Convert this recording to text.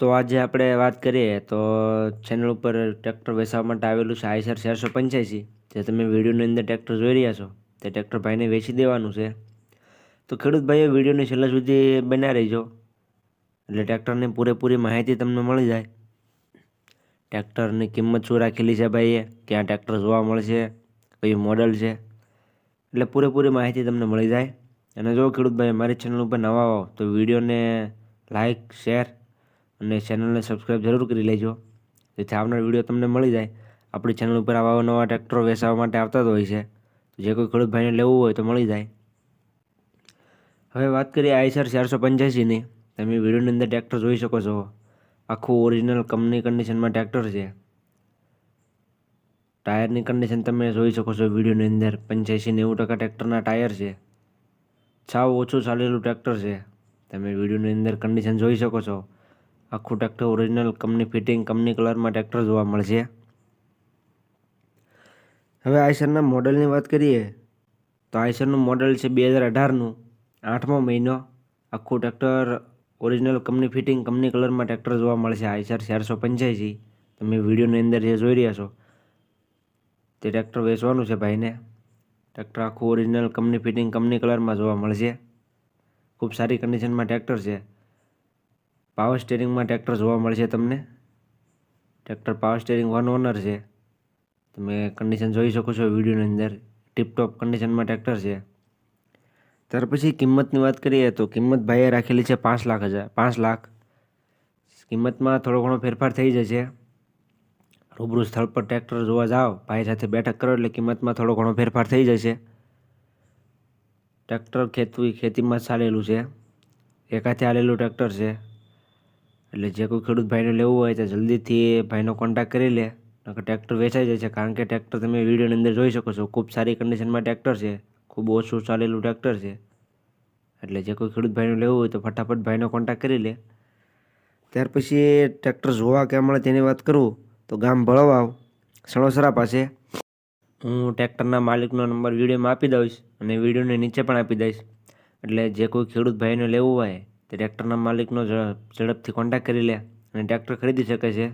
તો આજે આપણે વાત કરીએ તો ચેનલ ઉપર ટ્રેક્ટર વેચવા માટે આવેલું છે આઈસર ચારસો પંચ્યાસી. જે તમે વિડીયોની અંદર ટ્રેક્ટર જોઈ રહ્યા છો, તે ટ્રેક્ટર ભાઈને વેચી દેવાનું છે. તો ખેડૂત ભાઈઓ, વિડીયોની છેલ્લા સુધી બના રહીજો. એટલે ટ્રેક્ટરની પૂરેપૂરી માહિતી તમને મળી જાય. ટ્રેક્ટરની કિંમત શું રાખેલી છે ભાઈએ? ક્યાં ટ્રેક્ટર જોવા મળશે? કયું મોડલ છે? એટલે પૂરેપૂરી માહિતી તમને મળી જાય. અને જો ખેડૂત ભાઈ મારી ચેનલ ઉપર નવા આવો તો વિડીયોને લાઇક શેર અને ચેનલને સબસ્ક્રાઈબ જરૂર કરી લેજો. જેથી આવનાર વીડિયો તમને મળી જાય. આપણી ચેનલ ઉપર આવા નવા ટ્રેક્ટરો વેચવા માટે આવતા જ હોય છે. જે કોઈ ખેડૂત ભાઈને લેવું હોય તો મળી જાય. હવે વાત કરીએ આઈસર ચારસો પંચ્યાસીની. તમે વિડીયોની અંદર ટ્રેક્ટર જોઈ શકો છો. આખું ઓરિજિનલ કંપની કન્ડિશનમાં ટ્રેક્ટર છે. ટાયરની કન્ડિશન તમે જોઈ શકો છો વિડીયોની અંદર. પંચ્યાસી નેવું ટકા ટ્રેક્ટરના ટાયર છે. સાવ ઓછું ચાલેલું ટ્રેક્ટર છે. તમે વિડીયોની અંદર કન્ડિશન જોઈ શકો છો. આખું tractor original company fitting company કલરમાં ટ્રેક્ટર જોવા મળશે. હવે આઈસરના મોડલની વાત કરીએ, તો આઈસરનું મોડલ છે બે હજાર અઢારનું આઠમો મહિનો. આખું tractor original company fitting company કલરમાં ટ્રેક્ટર જોવા મળશે આઈસર ચારસો પંચ્યાસી. તમે વિડીયોની અંદર જે જોઈ રહ્યા છો, તે ટ્રેક્ટર વેચવાનું છે ભાઈને. ટ્રેક્ટર આખું ઓરિજિનલ કંપની ફિટિંગ કંપની કલરમાં જોવા મળશે. ખૂબ સારી કન્ડિશનમાં ટ્રેક્ટર છે. પાવર સ્ટેરિંગમાં ટ્રેક્ટર જોવા મળશે તમને. Tractor power steering one owner છે. તમે કન્ડિશન જોઈ શકો છો વિડીયોની અંદર. ટીપટોપ કન્ડિશનમાં ટ્રેક્ટર છે. ત્યાર પછી કિંમતની વાત કરીએ તો કિંમત ભાઈએ રાખેલી છે પાંચ લાખ હજાર, પાંચ લાખ. કિંમતમાં થોડો ઘણો ફેરફાર થઈ જશે. રૂબરૂ સ્થળ પર ટ્રેક્ટર જોવા જાઓ. ભાઈ સાથે બેઠક કરો એટલે કિંમતમાં થોડો ઘણો ફેરફાર થઈ જશે. ટ્રેક્ટર ખેતી ખેતીમાં ચાલેલું છે. એક હાથે હાલેલું ટ્રેક્ટર છે. એટલે જે કોઈ ખેડૂત ભાઈને લેવું હોય તો જલ્દીથી ભાઈનો કોન્ટેક્ટ કરી લે. નકર ટ્રેક્ટર વેચાઈ જાય છે. કારણ કે ટ્રેક્ટર તમે વિડીયોની અંદર જોઈ શકો છો. ખૂબ સારી કન્ડિશનમાં ટ્રેક્ટર છે. ખૂબ ઓછું ચાલેલું ટ્રેક્ટર છે. એટલે જે કોઈ ખેડૂત ભાઈનું લેવું હોય તો ફટાફટ ભાઈનો કોન્ટેક્ટ કરી લે. ત્યાર પછી ટ્રેક્ટર જોવા કે મળે તેની વાત કરું, તો ગામ ભળવાવ, સણોસરા પાસે. હું ટ્રેક્ટરના માલિકનો નંબર વિડીયોમાં આપી દઈશ અને વિડીયોની નીચે પણ આપી દઈશ. એટલે જે કોઈ ખેડૂત ભાઈને લેવું હોય ટ્રેક્ટરના માલિકનો ઝડપથી કોન્ટેક્ટ કરી લે અને ટ્રેક્ટર ખરીદી શકે છે.